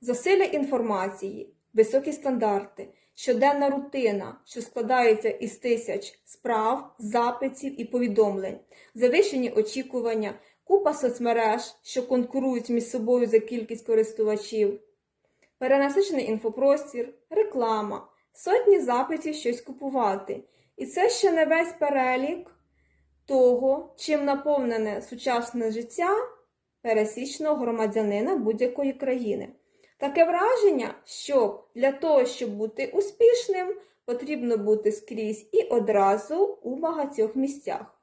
засилля інформації, високі стандарти, щоденна рутина, що складається із тисяч справ, запитів і повідомлень, завищені очікування, купа соцмереж, що конкурують між собою за кількість користувачів, перенасичений інфопростір, реклама, сотні запитів щось купувати. І це ще не весь перелік того, чим наповнене сучасне життя пересічного громадянина будь-якої країни. Таке враження, що для того, щоб бути успішним, потрібно бути скрізь і одразу у багатьох місцях.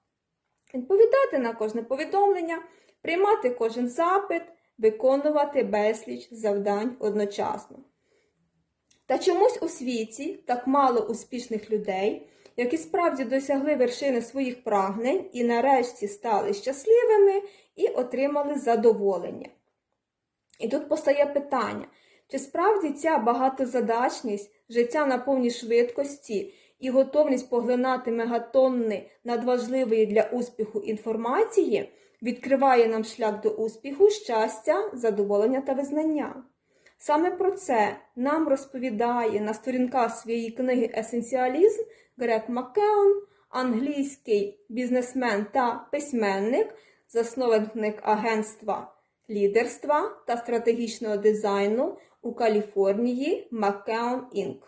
Відповідати на кожне повідомлення, приймати кожен запит, виконувати безліч завдань одночасно. Та чомусь у світі так мало успішних людей, які справді досягли вершини своїх прагнень і нарешті стали щасливими і отримали задоволення. І тут постає питання, чи справді ця багатозадачність, життя на повній швидкості і готовність поглинати мегатонни надважливої для успіху інформації відкриває нам шлях до успіху, щастя, задоволення та визнання. Саме про це нам розповідає на сторінках своєї книги Есенціалізм Грек Маккеон, англійський бізнесмен та письменник, засновник агентства лідерства та стратегічного дизайну у Каліфорнії Маккеон Інк.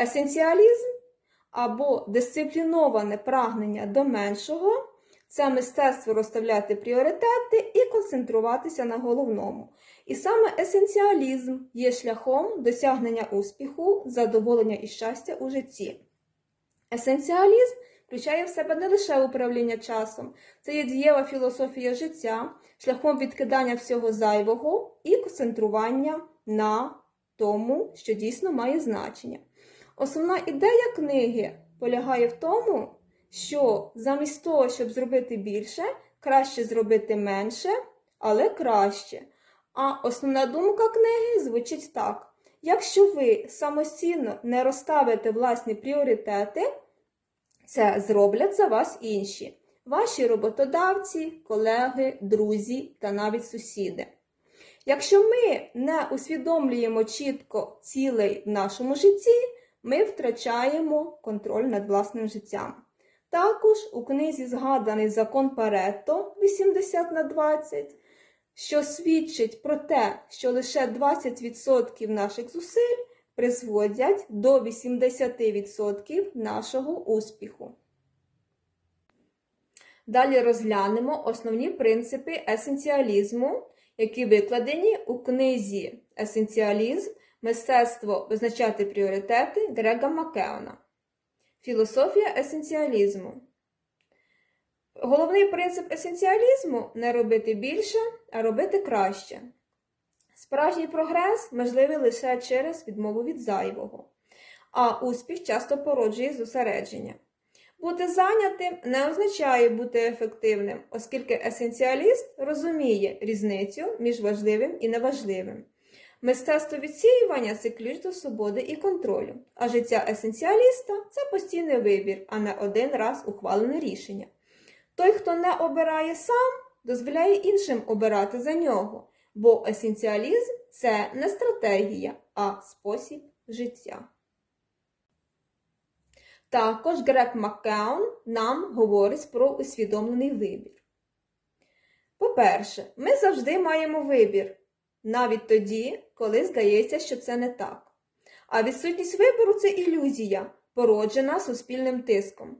Есенціалізм або дисципліноване прагнення до меншого це мистецтво розставляти пріоритети і концентруватися на головному. І саме есенціалізм є шляхом досягнення успіху, задоволення і щастя у житті. Есенціалізм включає в себе не лише управління часом, це є дієва філософія життя, шляхом відкидання всього зайвого і концентрування на тому, що дійсно має значення. Основна ідея книги полягає в тому, що замість того, щоб зробити більше, краще зробити менше, але краще. А основна думка книги звучить так: якщо ви самостійно не розставите власні пріоритети, це зроблять за вас інші, ваші роботодавці, колеги, друзі та навіть сусіди. Якщо ми не усвідомлюємо чітко цілей в нашому житті, ми втрачаємо контроль над власним життям. Також у книзі згаданий закон Паретто 80 на 20, що свідчить про те, що лише 20% наших зусиль призводять до 80% нашого успіху. Далі розглянемо основні принципи есенціалізму, які викладені у книзі Есенціалізм Мистецтво визначати пріоритети Грега Макеона. Філософія есенціалізму. Головний принцип есенціалізму не робити більше, а робити краще. Справжній прогрес можливий лише через відмову від зайвого, а успіх часто породжує зосередження. Бути зайнятим не означає бути ефективним, оскільки есенціаліст розуміє різницю між важливим і неважливим. Мистецтво відсіювання це ключ до свободи і контролю, а життя есенціаліста це постійний вибір, а не один раз ухвалене рішення. Той, хто не обирає сам, дозволяє іншим обирати за нього, бо есенціалізм це не стратегія, а спосіб життя. Також Грек Маккеон нам говорить про усвідомлений вибір. По-перше, ми завжди маємо вибір, навіть тоді, коли здається, що це не так. А відсутність вибору це ілюзія, породжена суспільним тиском.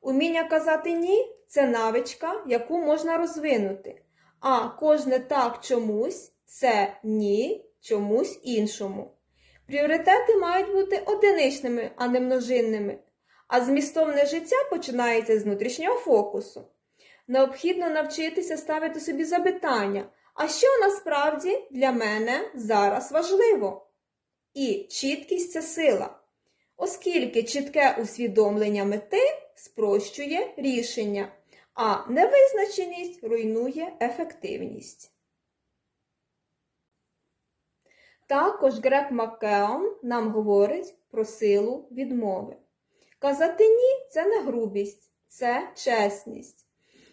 Уміння казати ні це навичка, яку можна розвинути, а кожне так чомусь це ні чомусь іншому. Пріоритети мають бути одиничними, а не множинними, а змістовне життя починається з внутрішнього фокусу. Необхідно навчитися ставити собі запитання, а що насправді для мене зараз важливо? І чіткість це сила, оскільки чітке усвідомлення мети спрощує рішення, а невизначеність руйнує ефективність. Також Грек Маккеон нам говорить про силу відмови. Казати ні це не грубість, це чесність.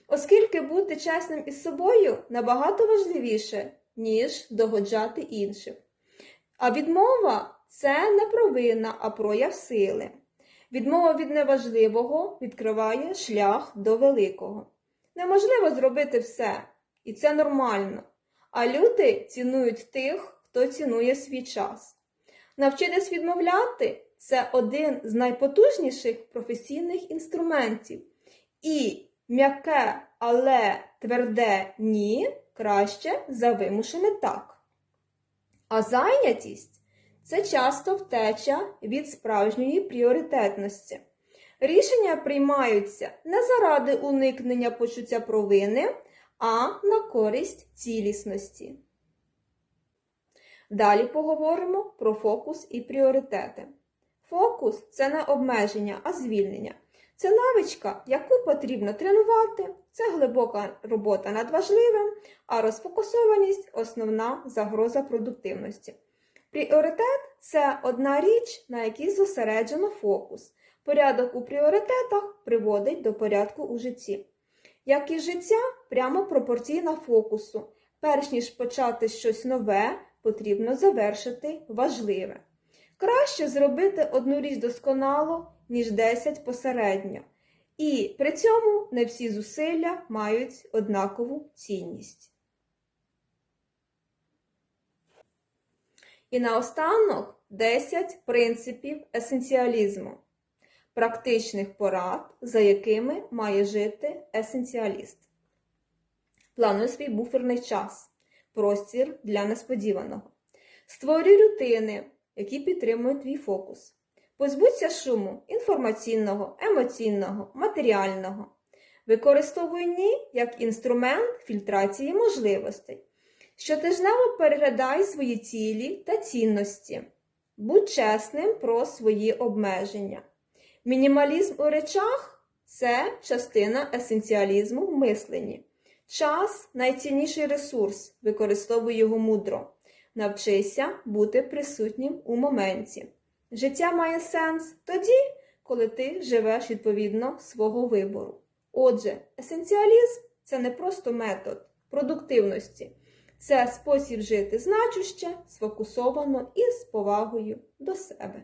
оскільки бути чесним із собою набагато важливіше, ніж догоджати іншим. А відмова це не провина, а прояв сили. Відмова від неважливого відкриває шлях до великого. Неможливо зробити все, і це нормально. А люди цінують тих, хто цінує свій час. Навчитись відмовляти це один з найпотужніших професійних інструментів. І м'яке, але тверде ні краще за вимушене так. А зайнятість це часто втеча від справжньої пріоритетності. Рішення приймаються не заради уникнення почуття провини, а на користь цілісності. Далі поговоримо про фокус і пріоритети. Фокус це не обмеження, а звільнення. Це навичка, яку потрібно тренувати, це глибока робота над важливим, а розфокусованість основна загроза продуктивності. Пріоритет це одна річ, на якій зосереджено фокус. Порядок у пріоритетах приводить до порядку у житті. Як і життя, прямо пропорційна фокусу. Перш ніж почати щось нове, потрібно завершити важливе. Краще зробити одну річ досконало, ніж 10 посередньо. І при цьому не всі зусилля мають однакову цінність. І наостанок 10 принципів есенціалізму, практичних порад, за якими має жити есенціаліст. Плануй свій буферний час, простір для несподіваного. Створюй рутини, які підтримують твій фокус. Позбудься шуму інформаційного, емоційного, матеріального. Використовуй ні як інструмент фільтрації можливостей. Щотижнево переглядай свої цілі та цінності. Будь чесним про свої обмеження. Мінімалізм у речах це частина есенціалізму в мисленні. Час найцінніший ресурс, використовуй його мудро. Навчися бути присутнім у моменті. Життя має сенс тоді, коли ти живеш відповідно свого вибору. Отже, есенціалізм це не просто метод продуктивності, це спосіб жити значуще, сфокусовано і з повагою до себе.